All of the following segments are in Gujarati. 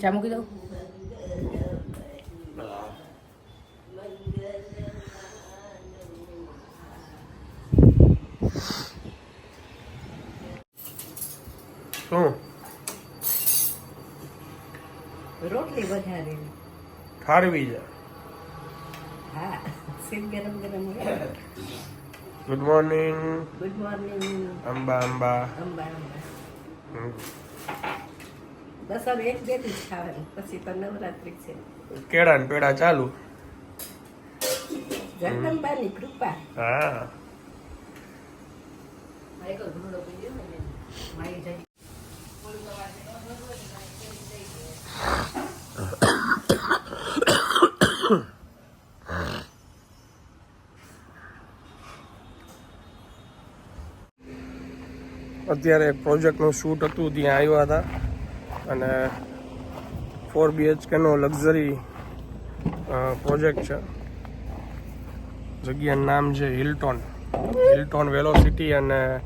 ચા મૂકી દઉં રોટલી વધારે ઠારવી છે. Good morning good morning Amba Amba Amba Amba. બસ હવે એક બે દિવસ ખાવાનું પછી તો નવરાત્રી છે. કેળા ને પેડા ચાલુ. જગદંબાની કૃપા. હા. અત્યારે એક પ્રોજેક્ટનું શૂટ હતું ત્યાં આવ્યા હતા. અને ફોર બીએચકેનો લક્ઝરી પ્રોજેક્ટ છે. જગ્યાનું નામ છે હિલ્ટોન. હિલ્ટોન વેલોસિટી અને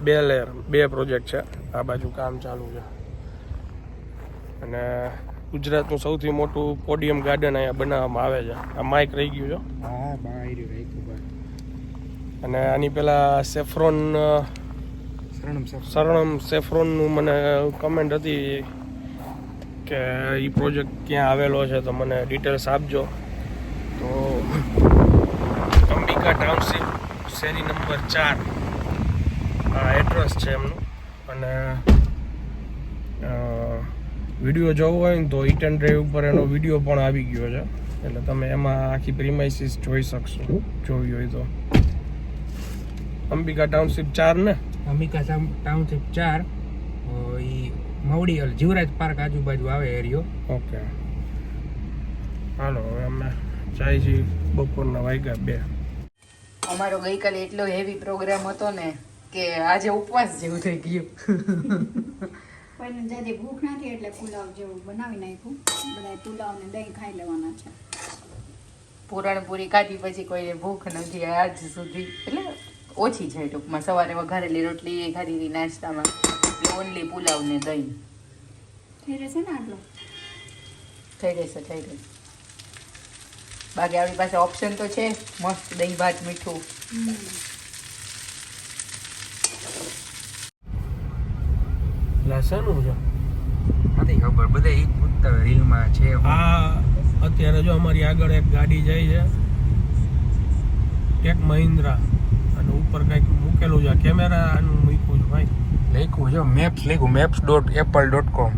બે એર બે પ્રોજેક્ટ છે. આ બાજુ કામ ચાલુ છે. અને ગુજરાતનું સૌથી મોટું પોડિયમ ગાર્ડન અહીંયા બનાવવામાં આવે છે. આ માઇક રહી ગયું છે. અને આની પહેલાં સેફ્રોન શરણમ સેફ્રોનનું મને કમેન્ટ હતી કે એ પ્રોજેક્ટ ક્યાં આવેલો છે તો મને ડિટેલ્સ આપજો. તો અંબિકા ટાઉનશીપ શેરી નંબર ચાર. આ એડ્રેસ છે એમનું. અને વીડિયો જોવો હોય ને તો ઇટ એન્ડ ડ્રાઈવ ઉપર એનો વીડિયો પણ આવી ગયો છે. એટલે તમે એમાં આખી પ્રિમાઇસીસ જોઈ શકશો. જોવી હોય તો. અંબિકા ટાઉનશીપ ચાર ને? અંબિકા ટાઉન- ટાઉનશીપ ચાર. એ મવડી જીવરાજ પાર્ક આજુબાજુ આવે એરિયો. ઓકે. હાલો હવે અમે જાય છીએ બપોરના વાગ્યા બે. અમારો ગઈકાલે એટલો હેવી પ્રોગ્રામ હતો ને કે આજે ઉપવાસ જેવું થઈ ગયું. જાજે ભૂખ નથી એટલે પુલાવ જેવું બનાવી નાખ્યું. બધા પુલાવ ને દહીં ખાઈ લેવાના છે. પૂરણપૂરી ખાધી પછી કોઈને ભૂખ નથી આજ સુધી. એટલે ઓછી છે ટૂંકમાં. સવારે વઘારેલી રોટલી એ ખાધી નાસ્તામાં એટલે ઓનલી પુલાવ ને દહીં. થઈ જશે ને આટલો? થઈ જશે થઈ જશે બાકી આપણી પાસે ઓપ્શન તો છે. મસ્ત દહીં ભાત મીઠું. લાસાનું છે? નથી ખબર. બધા ઈ જ પૂછતા હોય રીલમાં છે હા અત્યારે જો અમારી આગળ એક ગાડી જાય છે. એક મહિન્દ્રા. અને ઉપર કંઈક મૂકેલું છે. કેમેરા આનું મૂક્યું છે ભાઈ. લખ્યું જો મેપ્સ લખ્યું maps dot Apple dot com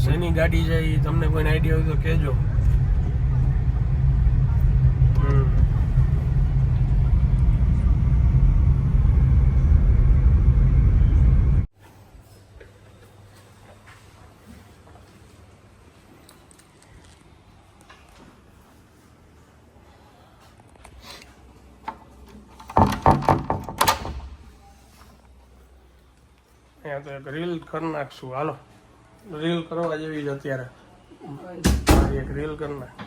શેની ગાડી છે એ તમને કોઈ આઈડિયા હોય તો કહેજો હમ. અહીંયા તો એક રીલ કરી નાખશું હાલો રીલ કરવા જેવી છે અત્યારે મારી એક રીલ કરી નાખ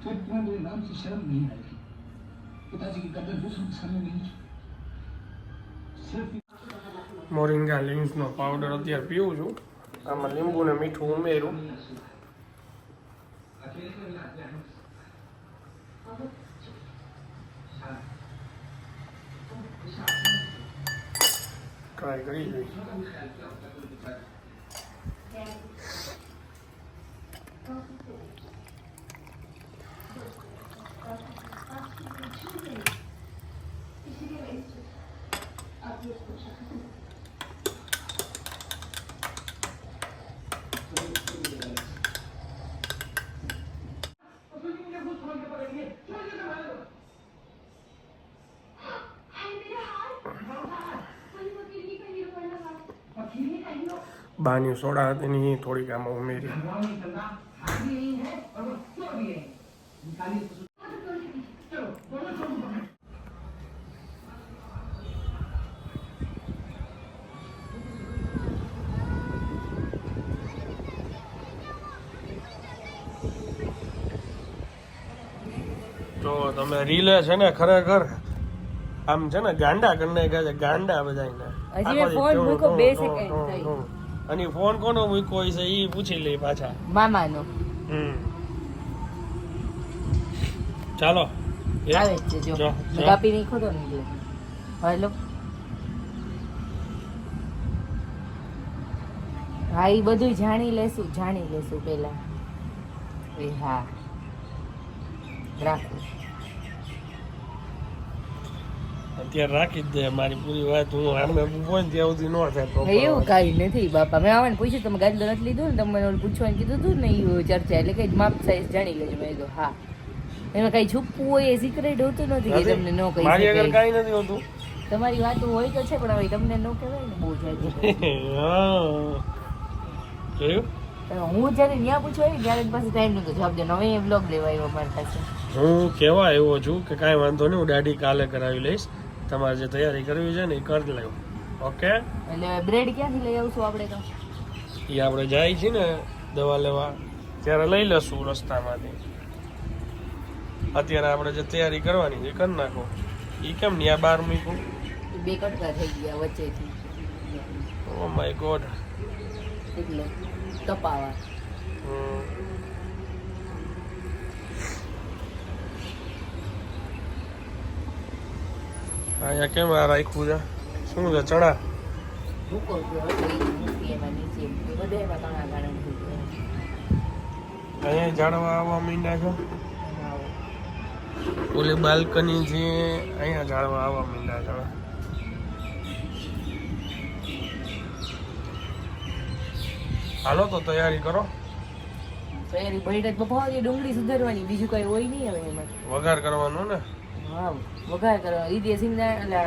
तो इतना मेरे नाम से शर्म नहीं आएगी पिताजी की कदर दूसरों के सामने नहीं की सिर्फ મોરિંગા લીવ્સનો પાવડર અત્યારે પીવું છું આમાં લીંબુ ને મીઠું ઉમેરું ટ્રાય કરી જોઈશ બાની સોડા હતી થોડીક આમાં ઉમેરી. તો તમે રીલે છે ને ખરેખર આમ છે ને ગાંડા કરી નાખ્યા છે ગાંડા બધા હજી ફોન મૂકો બે સેકન્ડ અને ફોન કોનો મૂક્યો છે એ પૂછી લે પાછા. મામાનો. હમ. ચાલો? આવે છે જો. કાપી નહીં ખોતો ને હેલો હા એ બધું જાણી લેશું જાણી લેશું પેલા એ હા. રાખું. અત્યારે રાખી જ દે મારી પૂરી વાત. હું આમે ઊભો ને ત્યાં સુધી નો થાય એવું. કાંઈ નથી. બાપા મેં આવવાને પૂછ્યું તમે ગાડી નથી લીધું ને તમે પૂછવાનું કીધું હતું ને એ ચર્ચા એટલે કઈ માપ સાઈઝ જાણી લેજો. મેં કીધું હા. એમાં કઈ છુપવું હોય એ સિક્રેટ હોતું નથી કે તમને ન કહી મારી આગળ કઈ નથી હોતું. તમારી વાત હોય તો છે પણ હવે તમને ન કહેવાય ને બહુ જાય? હું જ્યારે ત્યાં પૂછવા આવી ત્યારે પાસે ટાઈમ નતો જવાબ દે. હવે એ બ્લોગ લેવાય મારી પાસે. હું કેવા એવો છું કે કાંઈ વાંધો નહીં હું દાઢી કાલે કરાવી લઈશ. તમારે જે તૈયારી કરવી છે ને એ કરી લેવું ઓકે? એટલે બ્રેડ ક્યાંથી લઈ આવશું આપણે તો? એ આપણે જાય છે ને દવા લેવા. ત્યારે લઈ લઈશું રસ્તામાંથી. અત્યારે આપણે જે તૈયારી કરવાની છે કરી નાખો. એ કેમ નહીં આ બાર મૂકું બે કટકા થઈ ગયા વચ્ચેથી. ઓ માય ગોડ એટલે તપાવા. અહીંયા કેમ આ રાખ્યું છે? શું છે ચણા? અહીંયા જાડવા આવવા માંડ્યા છો? ઓલી બાલ્કની છે અહીંયા જાળવા આવવા માંડ્યા છે. હાલો તો તૈયારી કરો. તૈયારી બપોર ડુંગળી સુધારવાની બીજું કઈ હોય નહીં હવે એમાં. વઘાર કરવાનો ને? હા વઘાર કરવા. એ જે સિંગના એટલે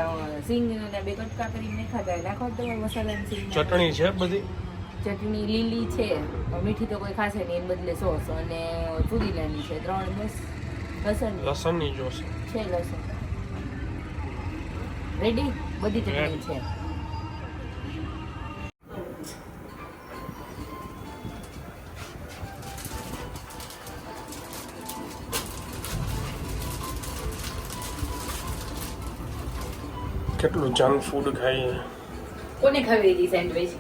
સિંગ અને બે કટકા કરીને ખાતા નાખો તમારે મસાલા સિંગ ચટણી છે બધી? ચટણી લીલી છે. મીઠી તો કોઈ ખાશે નહીં એને બદલે સોસ. અને પુદીનાની છે. ત્રણ બસ લસણ. લસણની જોશે છે. લસણ. રેડી બધી ચટણી છે. કેટલું જંક ફૂડ ખાઈએ? કોને ખાવી હતી સેન્ડવિચ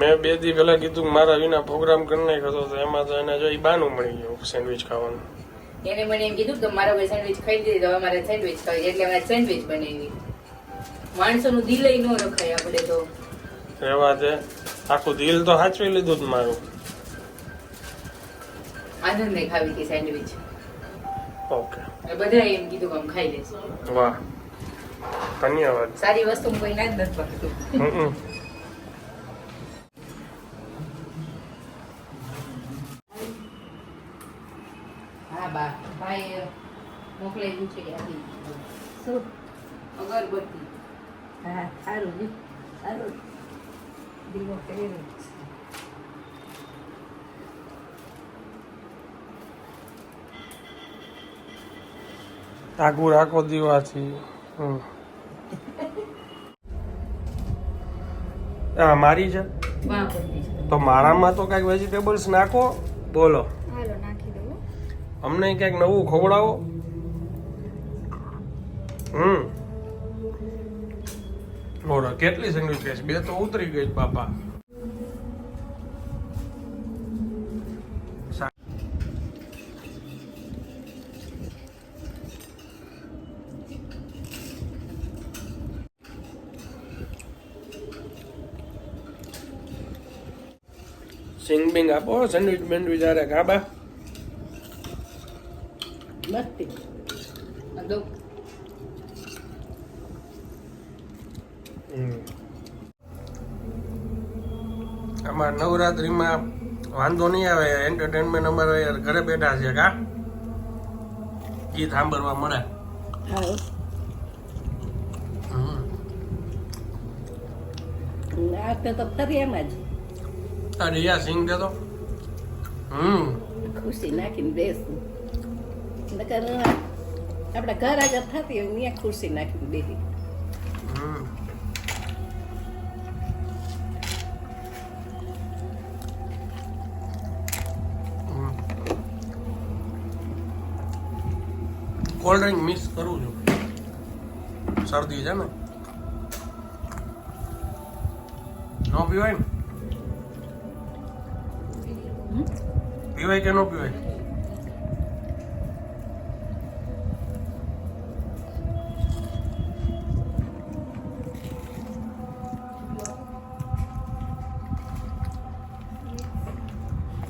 મેં બે દી પહેલા કીધું મારા વિના પ્રોગ્રામ કરી નાખ્યો તો એમાં તો એને જો ઈ બાનું મળી ગયું સેન્ડવિચ ખાવાનું. એને મને એમ કીધું કે મારા ભાઈ સેન્ડવિચ ખાઈ દીધી તો મારે સેન્ડવિચ ખાવી એટલે મેં સેન્ડવિચ બનાવી. માણસોનું દિલ ન રખાય આપણે તો. રહેવા દે. આખું દિલ તો સાચવી લીધું જ મારું. આનંદ ને ખાવી હતી સેન્ડવિચ ઓકે બધા એમ કીધું કે આમ ખાઈ લેશું વાહ. ધન્યવાદ સારી વસ્તુ કોઈને જ નથી પકતું હા બા. ભાઈ મોકલાવ્યું છે શું? અગરબત્તી હા સારું સારું. દીવો કર્યો આખું રાખો દીવાથી હમ. આ મારી છે? તો મારામાં તો કાંઈક વેજીટેબલ્સ નાખો બોલો. હાલો નાખી દઉં અમને ક્યાંક નવું ખવડાવો. હમ. બોલો કેટલી સેન્ડવિચ છે બે તો ઉતરી ગઈ બાપા સિંગ બિંગ આપો સેન્ડવિચ બેન્ડવિચ આરે કાબા મસ્તી. અમારા નવરાત્રીમાં વાંધો નહીં આવે એન્ટરટેનમેન્ટ અમારે યાર ઘરે બેઠા છે કા? ગીત સાંભળવા મળે. આ તો ફરી એમ જ. રિયા સિંગ તો. હમ. ખુશી નાખીને બેસું. નકર આપણે ઘર આગળ થતી હોય ત્યાં ખુરશી નાખીને બેસી. કોલ્ડ ડ્રિંક મિસ કરું છું. શરદી છે ને. ન પીવાય ને? પીવાય કે ન પીવાય?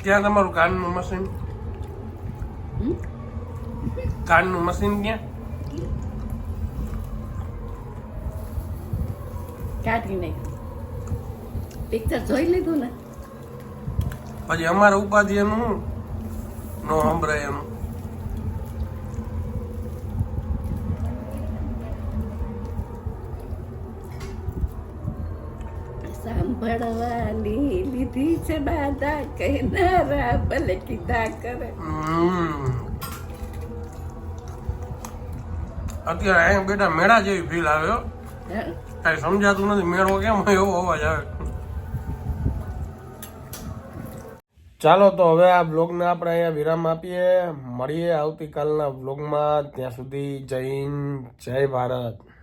ક્યાં તમારું કાનનું મશીન? કાનનું મશીન ક્યાં? કાઢી નહીં પિક્ચર જોઈ લીધું ને? પછી અમારા ઉપાધિ એનું શું? નો સંભળાય એનું સાંભળવાની લીધી છે બાધા કહેનારા ભલે કીધા કરે. અત્યારે અહીંયા બેટા મેળા જેવી ફીલ આવ્યો કઈ હા. સમજાતું નથી મેળો કેમ એવો અવાજ આવે ચાલો તો હવે આ બ્લોગને આપણે અહીંયા વિરામ આપીએ. મળીએ આવતીકાલના બ્લોગમાં. ત્યાં સુધી જય હિન્દ, જય ભારત.